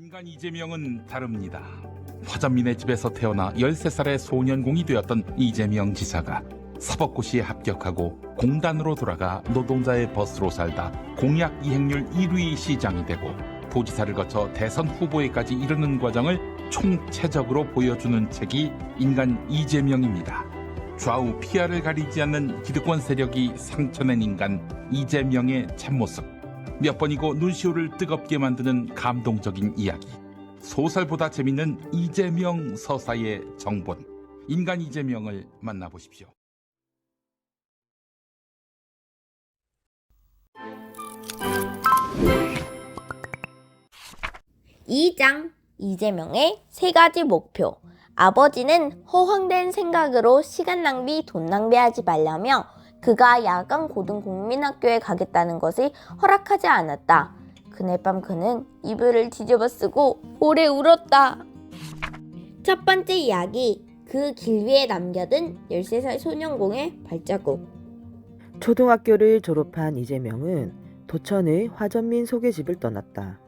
인간 이재명은 다릅니다. 화전민의 집에서 태어나 13살의 소년공이 되었던 이재명 지사가 사법고시에 합격하고 공단으로 돌아가 노동자의 버스로 살다 공약 이행률 1위 시장이 되고 도지사를 거쳐 대선 후보에까지 이르는 과정을 총체적으로 보여주는 책이 인간 이재명입니다. 좌우 피아를 가리지 않는 기득권 세력이 상처낸 인간 이재명의 참모습. 몇 번이고 눈시울을 뜨겁게 만드는 감동적인 이야기. 소설보다 재밌는 이재명 서사의 정본. 인간 이재명을 만나보십시오. 2장 이재명의 세 가지 목표. 아버지는 허황된 생각으로 시간 낭비, 돈 낭비하지 말라며 그가 야간 고등 국민학교에 가겠다는 것을 허락하지 않았다. 그날 밤 그는 이불을 뒤집어 쓰고 오래 울었다. 첫 번째 이야기. 그 길 위에 남겨둔 13살 소년공의 발자국. 초등학교를 졸업한 이재명은 도천의 화전민 소개집을 떠났다.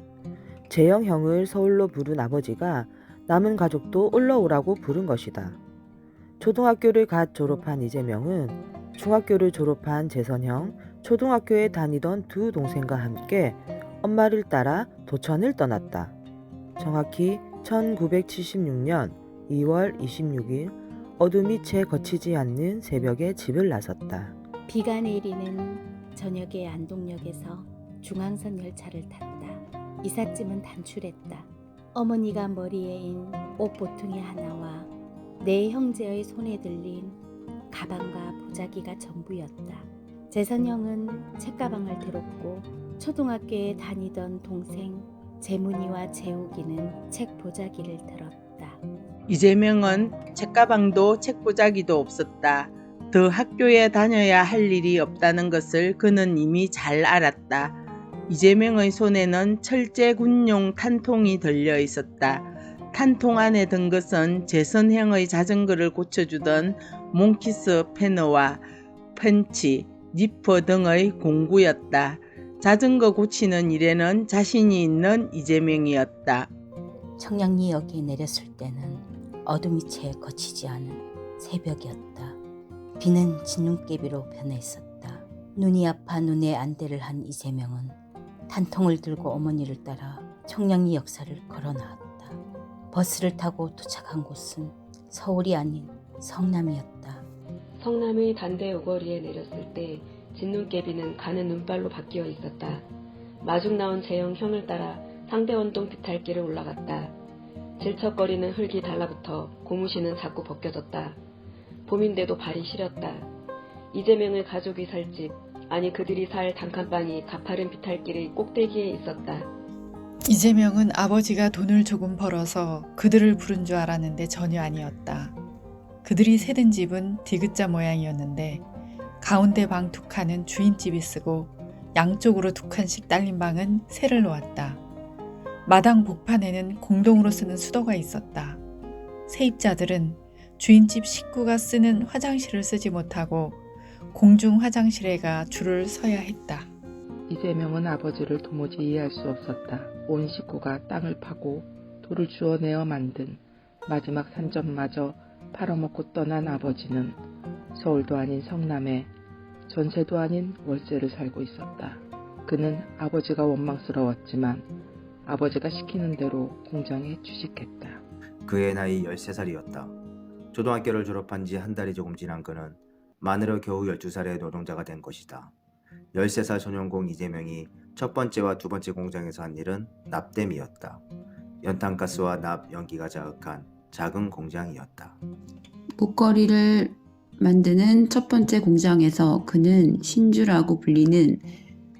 재영 형을 서울로 부른 아버지가 남은 가족도 올라오라고 부른 것이다. 초등학교를 갓 졸업한 이재명은 중학교를 졸업한 재선형, 초등학교에 다니던 두 동생과 함께 엄마를 따라 도천을 떠났다. 정확히 1976년 2월 26일 어둠이 채 거치지 않는 새벽에 집을 나섰다. 비가 내리는 저녁에 안동역에서 중앙선 열차를 탔다. 이삿짐은 단출했다. 어머니가 머리에 인 옷보퉁이 하나와 내 형제의 손에 들린 가방과 보자기가 전부였다. 재선형은 책가방을 들었고 초등학교에 다니던 동생 재문이와 재욱이는 책 보자기를 들었다. 이재명은 책가방도 책 보자기도 없었다. 더 학교에 다녀야 할 일이 없다는 것을 그는 이미 잘 알았다. 이재명의 손에는 철제 군용 탄통이 들려 있었다. 탄통 안에 든 것은 재선형의 자전거를 고쳐주던 몽키스 패너와 펜치, 니퍼 등의 공구였다. 자전거 고치는 일에는 자신이 있는 이재명이었다. 청량리 역에 내렸을 때는 어둠이 채 거치지 않은 새벽이었다. 비는 진눈깨비로 변해 있었다. 눈이 아파 눈에 안대를 한 이재명은 단통을 들고 어머니를 따라 청량리 역사를 걸어 나왔다. 버스를 타고 도착한 곳은 서울이 아닌 성남이었다. 성남의 단대 우거리에 내렸을 때 진눈깨비는 가는 눈발로 바뀌어 있었다. 마중 나온 재영 형을 따라 상대원동 비탈길을 올라갔다. 질척거리는 흙이 달라붙어 고무신은 자꾸 벗겨졌다. 봄인데도 발이 시렸다. 이재명의 가족이 살 집, 아니 그들이 살 단칸방이 가파른 비탈길의 꼭대기에 있었다. 이재명은 아버지가 돈을 조금 벌어서 그들을 부른 줄 알았는데 전혀 아니었다. 그들이 세든 집은 디귿자 모양이었는데 가운데 방 두 칸은 주인집이 쓰고 양쪽으로 두 칸씩 딸린 방은 새를 놓았다. 마당 복판에는 공동으로 쓰는 수도가 있었다. 세입자들은 주인집 식구가 쓰는 화장실을 쓰지 못하고 공중 화장실에 가 줄을 서야 했다. 이재명은 아버지를 도무지 이해할 수 없었다. 온 식구가 땅을 파고 돌을 주워내어 만든 마지막 산점마저 팔아먹고 떠난 아버지는 서울도 아닌 성남에 전세도 아닌 월세를 살고 있었다. 그는 아버지가 원망스러웠지만 아버지가 시키는 대로 공장에 취직했다. 그의 나이 13살이었다. 초등학교를 졸업한 지 한 달이 조금 지난 그는 만으로 겨우 12살의 노동자가 된 것이다. 13살 소년공 이재명이 첫 번째와 두 번째 공장에서 한 일은 납땜이었다. 연탄가스와 납 연기가 자극한 작은 공장이었다. 목걸이를 만드는 첫 번째 공장에서 그는 신주라고 불리는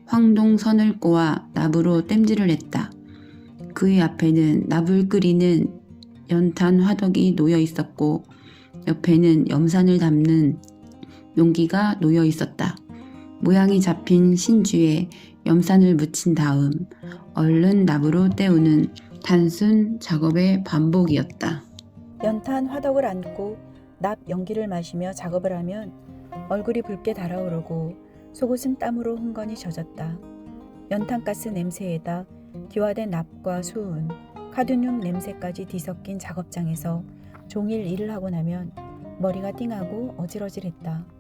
황동 선을꼬와 납으로 땜질을 했다. 그의 앞에는 납을 끓이는 연탄 화덕이 놓여 있었고 옆에는 염산을 담는 용기가 놓여 있었다. 모양이 잡힌 신주에 염산을 묻힌 다음 얼른 납으로 때우는 단순 작업의 반복이었다. 연탄 화덕을 안고 납 연기를 마시며 작업을 하면 얼굴이 붉게 달아오르고 속옷은 땀으로 흥건히 젖었다. 연탄가스 냄새에다 기화된 납과 수은, 카드뮴 냄새까지 뒤섞인 작업장에서 종일 일을 하고 나면 머리가 띵하고 어질어질했다.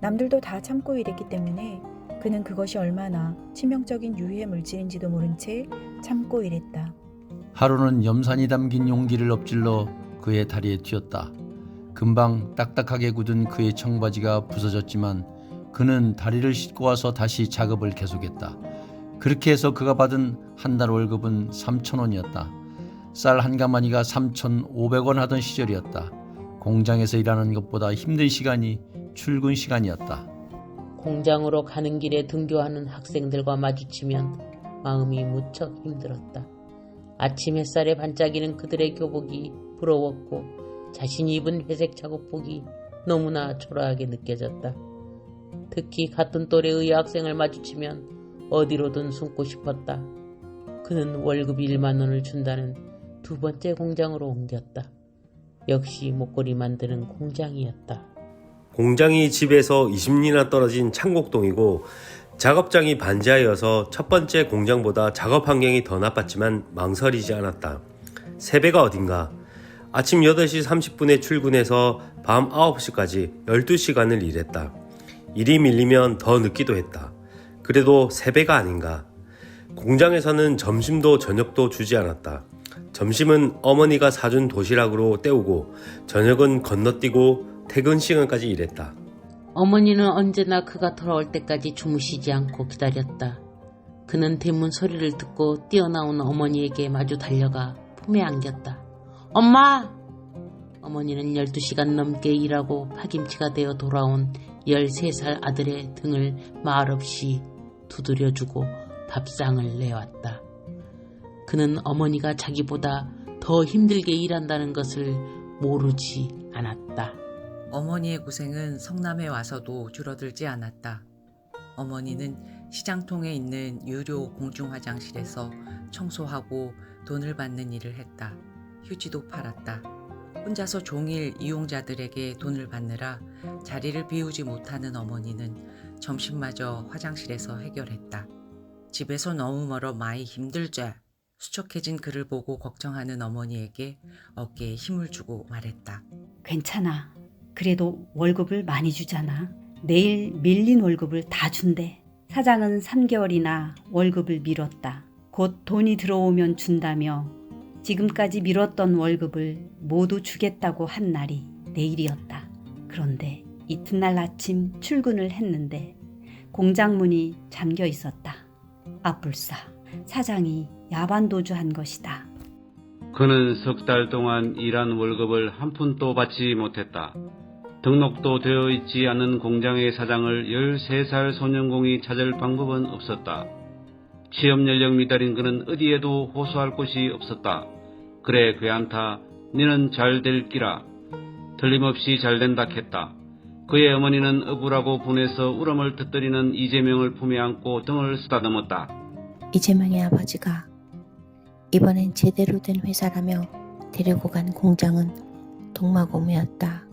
남들도 다 참고 일했기 때문에 그는 그것이 얼마나 치명적인 유해 물질인지도 모른 채 참고 일했다. 하루는 염산이 담긴 용기를 엎질러 그의 다리에 튀었다. 금방 딱딱하게 굳은 그의 청바지가 부서졌지만 그는 다리를 씻고 와서 다시 작업을 계속했다. 그렇게 해서 그가 받은 한 달 월급은 3천 원이었다. 쌀 한 가마니가 3,500원 하던 시절이었다. 공장에서 일하는 것보다 힘든 시간이 출근 시간이었다. 공장으로 가는 길에 등교하는 학생들과 마주치면 마음이 무척 힘들었다. 아침 햇살에 반짝이는 그들의 교복이 부러웠고 자신이 입은 회색 작업복이 너무나 초라하게 느껴졌다. 특히 같은 또래의 여학생을 마주치면 어디로든 숨고 싶었다. 그는 월급 1만 원을 준다는 두 번째 공장으로 옮겼다. 역시 목걸이 만드는 공장이었다. 공장이 집에서 20리나 떨어진 창곡동이고 작업장이 반지하여서 첫 번째 공장보다 작업 환경이 더 나빴지만 망설이지 않았다. 세배가 어딘가? 아침 8시 30분에 출근해서 밤 9시까지 12시간을 일했다. 일이 밀리면 더 늦기도 했다. 그래도 세배가 아닌가? 공장에서는 점심도 저녁도 주지 않았다. 점심은 어머니가 사준 도시락으로 때우고 저녁은 건너뛰고 퇴근 시간까지 일했다. 어머니는 언제나 그가 돌아올 때까지 주무시지 않고 기다렸다. 그는 대문 소리를 듣고 뛰어나온 어머니에게 마주 달려가 품에 안겼다. 엄마! 어머니는 12시간 넘게 일하고 파김치가 되어 돌아온 13살 아들의 등을 말없이 두드려주고 밥상을 내왔다. 그는 어머니가 자기보다 더 힘들게 일한다는 것을 모르지 않았다. 어머니의 고생은 성남에 와서도 줄어들지 않았다. 어머니는 시장통에 있는 유료 공중 화장실에서 청소하고 돈을 받는 일을 했다. 휴지도 팔았다. 혼자서 종일 이용자들에게 돈을 받느라 자리를 비우지 못하는 어머니는 점심마저 화장실에서 해결했다. 집에서 너무 멀어 많이 힘들제. 수척해진 그를 보고 걱정하는 어머니에게 어깨에 힘을 주고 말했다. 괜찮아. 그래도 월급을 많이 주잖아. 내일 밀린 월급을 다 준대. 사장은 3개월이나 월급을 미뤘다. 곧 돈이 들어오면 준다며 지금까지 미뤘던 월급을 모두 주겠다고 한 날이 내일이었다. 그런데 이튿날 아침 출근을 했는데 공장 문이 잠겨 있었다. 아뿔싸. 사장이 야반도주한 것이다. 그는 석 달 동안 일한 월급을 한 푼도 받지 못했다. 등록도 되어 있지 않은 공장의 사장을 13살 소년공이 찾을 방법은 없었다. 취업 연령 미달인 그는 어디에도 호소할 곳이 없었다. 그래 괜찮다. 니는 잘될 기라. 틀림없이 잘 된다 했다. 그의 어머니는 억울하고 분해서 울음을 터뜨리는 이재명을 품에 안고 등을 쓰다듬었다. 이재명의 아버지가 이번엔 제대로 된 회사라며 데리고 간 공장은 동마고무였다.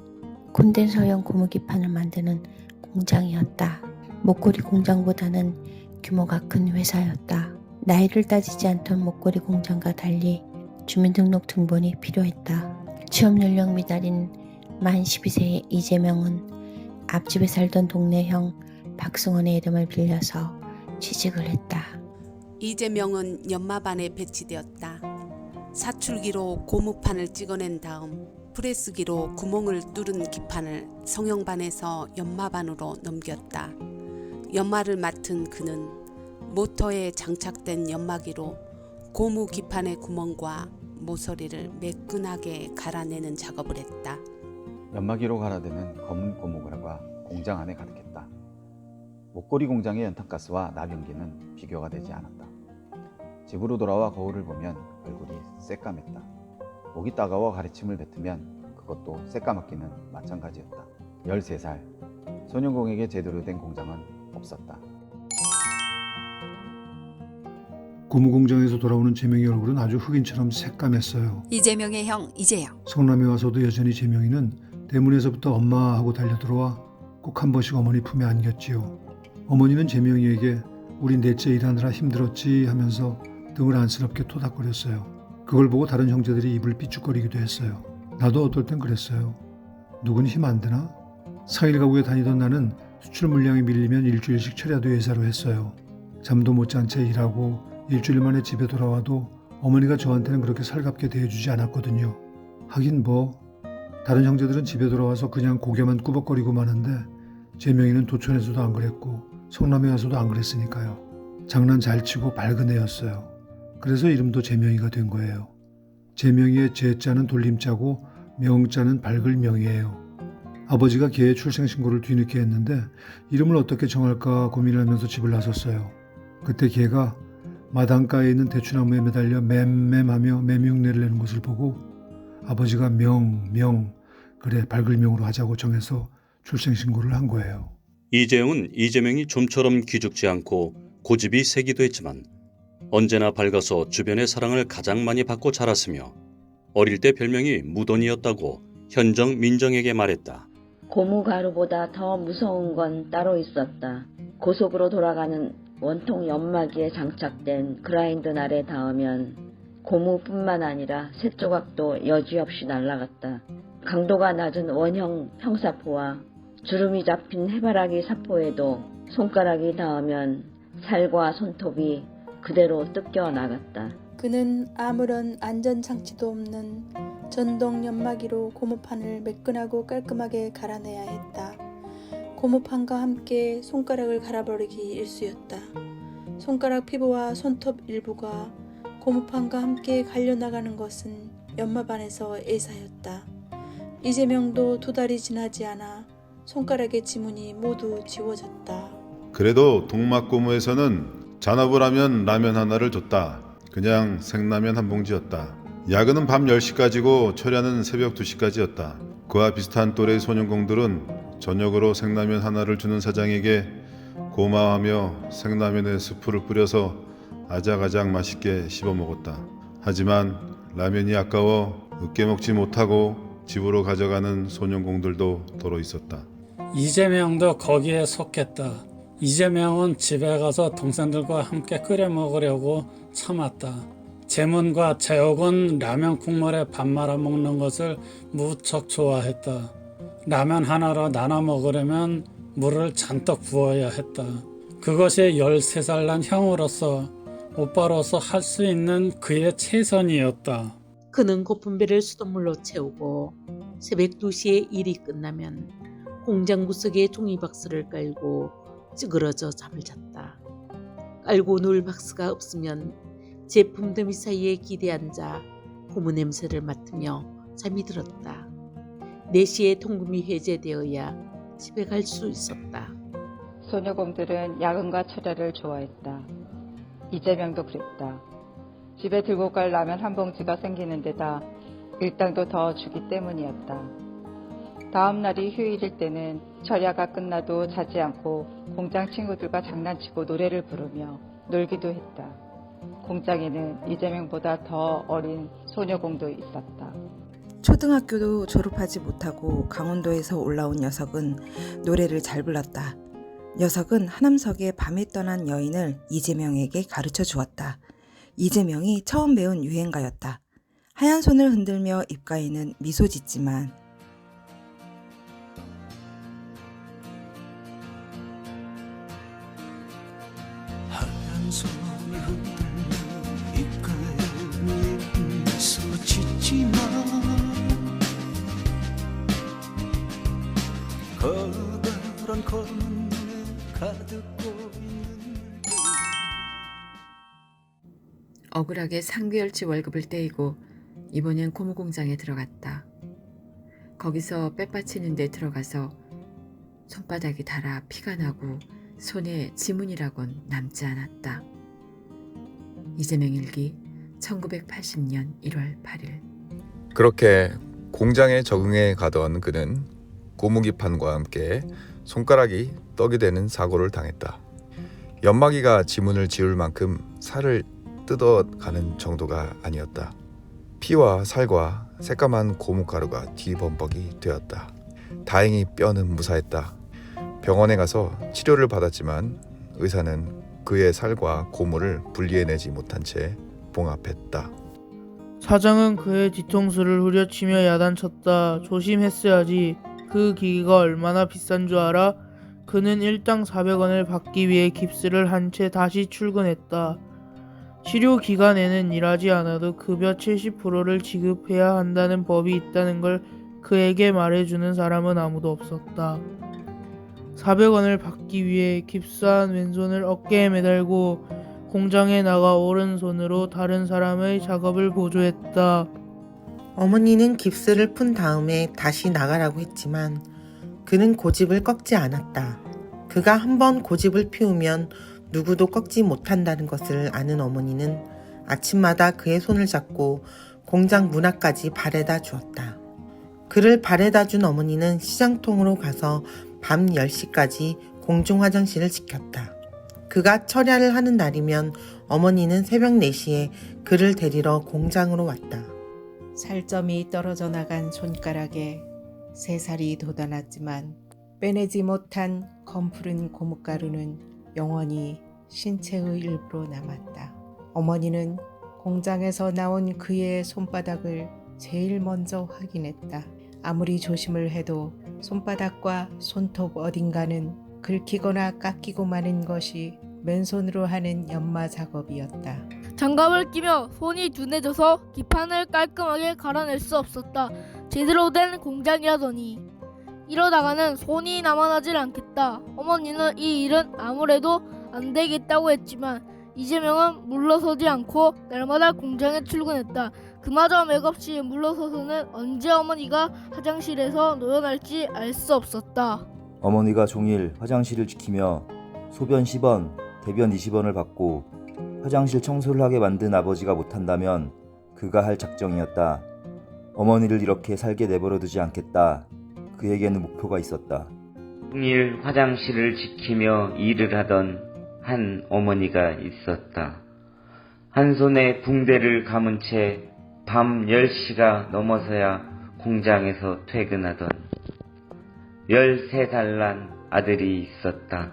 콘덴서형 고무기판을 만드는 공장이었다. 목걸이 공장보다는 규모가 큰 회사였다. 나이를 따지지 않던 목걸이 공장과 달리 주민등록 등본이 필요했다. 취업 연령 미달인 만 12세의 이재명은 앞집에 살던 동네 형 박승원의 이름을 빌려서 취직을 했다. 이재명은 연마반에 배치되었다. 사출기로 고무판을 찍어낸 다음 프레스기로 구멍을 뚫은 기판을 성형반에서 연마반으로 넘겼다. 연마를 맡은 그는 모터에 장착된 연마기로 고무 기판의 구멍과 모서리를 매끈하게 갈아내는 작업을 했다. 연마기로 갈아대는 검은 고무가 공장 안에 가득했다. 목걸이 공장의 연탄가스와 나변기는 비교가 되지 않았다. 집으로 돌아와 거울을 보면 얼굴이 새까맸다. 목이 따가워 가래침을 뱉으면 그것도 새까맣기는 마찬가지였다. 13살. 소년공에게 제대로 된 공장은 없었다. 고무공장에서 돌아오는 재명이 얼굴은 아주 흑인처럼 새까맸어요. 이재명의 형 이재영. 성남에 와서도 여전히 재명이는 대문에서부터 엄마 하고 달려들어와 꼭 한 번씩 어머니 품에 안겼지요. 어머니는 재명이에게 우리 넷째 일하느라 힘들었지 하면서 등을 안쓰럽게 토닥거렸어요. 그걸 보고 다른 형제들이 입을 삐죽거리기도 했어요. 나도 어떨 땐 그랬어요. 누군 힘안 되나? 상일 가구에 다니던 나는 수출 물량이 밀리면 일주일씩 철야도 회사로 했어요. 잠도 못 잔 채 일하고 일주일 만에 집에 돌아와도 어머니가 저한테는 그렇게 살갑게 대해주지 않았거든요. 하긴 뭐 다른 형제들은 집에 돌아와서 그냥 고개만 꾸벅거리고 마는데 제명이는 도촌에서도 안 그랬고 성남에 와서도 안 그랬으니까요. 장난 잘 치고 밝은 애였어요. 그래서 이름도 제명이가 된 거예요. 제명이의 제자는 돌림자고 명자는 밝을 명이에요. 아버지가 개의 출생신고를 뒤늦게 했는데 이름을 어떻게 정할까 고민을 하면서 집을 나섰어요. 그때 개가 마당가에 있는 대추나무에 매달려 맴맴하며 매명내를 내는 것을 보고 아버지가 명, 명, 그래 밝을 명으로 하자고 정해서 출생신고를 한 거예요. 이재용은 이재명이 좀처럼 기죽지 않고 고집이 세기도 했지만 언제나 밝아서 주변의 사랑을 가장 많이 받고 자랐으며 어릴 때 별명이 무돈이었다고 현정 민정에게 말했다. 고무가루보다 더 무서운 건 따로 있었다. 고속으로 돌아가는 원통 연마기에 장착된 그라인더 날에 닿으면 고무뿐만 아니라 새 조각도 여지없이 날아갔다. 강도가 낮은 원형 형사포와 주름이 잡힌 해바라기 사포에도 손가락이 닿으면 살과 손톱이 그대로 뜯겨 나갔다. 그는 아무런 안전장치도 없는 전동 연마기로 고무판을 매끈하고 깔끔하게 갈아내야 했다. 고무판과 함께 손가락을 갈아버리기 일쑤였다. 손가락 피부와 손톱 일부가 고무판과 함께 갈려나가는 것은 연마반에서 애사였다. 이재명도 두 달이 지나지 않아 손가락의 지문이 모두 지워졌다. 그래도 동막고무에서는 잔업을 하면 라면 하나를 줬다. 그냥 생라면 한 봉지였다. 야근은 밤 10시까지고 철야는 새벽 2시까지였다. 그와 비슷한 또래 소년공들은 저녁으로 생라면 하나를 주는 사장에게 고마워하며 생라면에 스프를 뿌려서 아작아작 맛있게 씹어 먹었다. 하지만 라면이 아까워 으깨 먹지 못하고 집으로 가져가는 소년공들도 더러 있었다. 이재명도 거기에 속했다. 이재명은 집에 가서 동생들과 함께 끓여 먹으려고 참았다. 재문과 재옥은 라면 국물에 밥 말아 먹는 것을 무척 좋아했다. 라면 하나로 나눠 먹으려면 물을 잔뜩 부어야 했다. 그것이 13살 난 형으로서 오빠로서 할 수 있는 그의 최선이었다. 그는 고픈 배를 수돗물로 채우고 새벽 2시에 일이 끝나면 공장 구석에 종이박스를 깔고 찌그러져 잠을 잤다. 깔고 누울 박스가 없으면 제품 더미 사이에 기대 앉아 고무 냄새를 맡으며 잠이 들었다. 4시에 통금이 해제되어야 집에 갈 수 있었다. 소녀공들은 야근과 철야를 좋아했다. 이재명도 그랬다. 집에 들고 갈 라면 한 봉지가 생기는 데다 일당도 더 주기 때문이었다. 다음 날이 휴일일 때는 철야가 끝나도 자지 않고 공장 친구들과 장난치고 노래를 부르며 놀기도 했다. 공장에는 이재명보다 더 어린 소녀공도 있었다. 초등학교도 졸업하지 못하고 강원도에서 올라온 녀석은 노래를 잘 불렀다. 녀석은 하남석에 밤에 떠난 여인을 이재명에게 가르쳐 주었다. 이재명이 처음 배운 유행가였다. 하얀 손을 흔들며 입가에는 미소 짓지만 억울하게 상비열치 월급을 떼이고 이번엔 고무 공장에 들어갔다. 거기서 빼빠치는 데 들어가서 손바닥이 닳아 피가 나고 손에 지문이라곤 남지 않았다. 이재명 일기 1980년 1월 8일 그렇게 공장에 적응해 가던 그는 고무기판과 함께 손가락이 떡이 되는 사고를 당했다. 연마기가 지문을 지울 만큼 살을 뜯어가는 정도가 아니었다. 피와 살과 새까만 고무가루가 뒤범벅이 되었다. 다행히 뼈는 무사했다. 병원에 가서 치료를 받았지만 의사는 그의 살과 고무를 분리해내지 못한 채 봉합했다. 사장은 그의 뒤통수를 후려치며 야단쳤다. 조심했어야지. 그 기계가 얼마나 비싼 줄 알아? 그는 일당 400원을 받기 위해 깁스를 한 채 다시 출근했다. 치료 기간에는 일하지 않아도 급여 70%를 지급해야 한다는 법이 있다는 걸 그에게 말해주는 사람은 아무도 없었다. 400원을 받기 위해 깁스한 왼손을 어깨에 매달고 공장에 나가 오른손으로 다른 사람의 작업을 보조했다. 어머니는 깁스를 푼 다음에 다시 나가라고 했지만 그는 고집을 꺾지 않았다. 그가 한번 고집을 피우면 누구도 꺾지 못한다는 것을 아는 어머니는 아침마다 그의 손을 잡고 공장 문 앞까지 바래다 주었다. 그를 바래다 준 어머니는 시장통으로 가서 밤 10시까지 공중 화장실을 지켰다. 그가 철야를 하는 날이면 어머니는 새벽 4시에 그를 데리러 공장으로 왔다. 살점이 떨어져 나간 손가락에 세 살이 돋아났지만 빼내지 못한 검푸른 고춧가루는 영원히 신체의 일부로 남았다. 어머니는 공장에서 나온 그의 손바닥을 제일 먼저 확인했다. 아무리 조심을 해도 손바닥과 손톱 어딘가는 긁히거나 깎이고 마는 것이 맨손으로 하는 연마 작업이었다. 장갑을 끼며 손이 둔해져서 기판을 깔끔하게 갈아낼 수 없었다. 제대로 된 공장이라더니 이러다가는 손이 남아나질 않겠다. 어머니는 이 일은 아무래도 안 되겠다고 했지만 이재명은 물러서지 않고 날마다 공장에 출근했다. 그마저 맥없이 물러서서는 언제 어머니가 화장실에서 노연할지 알 수 없었다. 어머니가 종일 화장실을 지키며 소변 10원, 대변 20원을 받고 화장실 청소를 하게 만든 아버지가 못한다면 그가 할 작정이었다. 어머니를 이렇게 살게 내버려 두지 않겠다. 그에게는 목표가 있었다. 종일 화장실을 지키며 일을 하던 한 어머니가 있었다. 한 손에 붕대를 감은 채 밤 10시가 넘어서야 공장에서 퇴근하던 13살 난 아들이 있었다.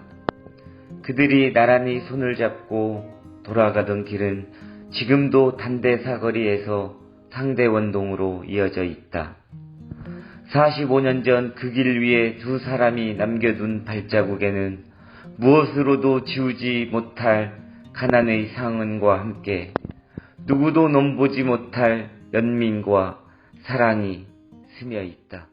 그들이 나란히 손을 잡고 돌아가던 길은 지금도 단대 사거리에서 상대원동으로 이어져 있다. 45년 전 그 길 위에 두 사람이 남겨둔 발자국에는 무엇으로도 지우지 못할 가난의 상흔과 함께 누구도 넘보지 못할 연민과 사랑이 스며 있다.